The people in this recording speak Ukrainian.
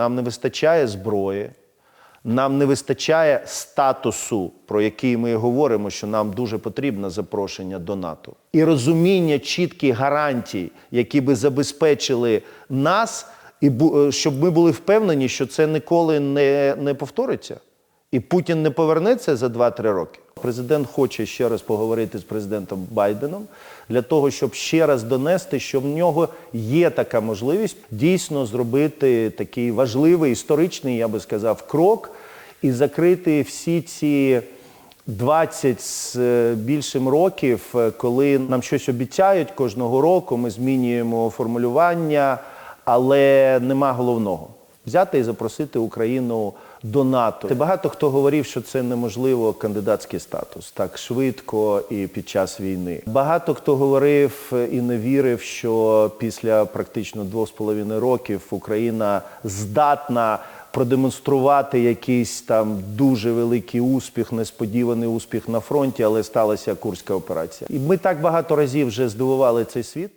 нам не вистачає зброї, нам не вистачає статусу, про який ми говоримо, що нам дуже потрібно запрошення до НАТО. І розуміння чітких гарантій, які би забезпечили нас, і е, щоб ми були впевнені, що це ніколи не, не повториться. І Путін не повернеться за 2-3 роки. Президент хоче ще раз поговорити з президентом Байденом для того, щоб ще раз донести, що в нього є така можливість дійсно зробити такий важливий історичний, я би сказав, крок і закрити всі ці 20 з е, більшим років, е, коли нам щось обіцяють кожного року, ми змінюємо формулювання, але нема головного взяти і запросити Україну до НАТО. Багато хто говорив, що це неможливо кандидатський статус так швидко і під час війни. Багато хто говорив і не вірив, що після практично двох з половиною років Україна здатна продемонструвати якийсь там дуже великий успіх, несподіваний успіх на фронті, але сталася Курська операція. І ми так багато разів вже здивували цей світ.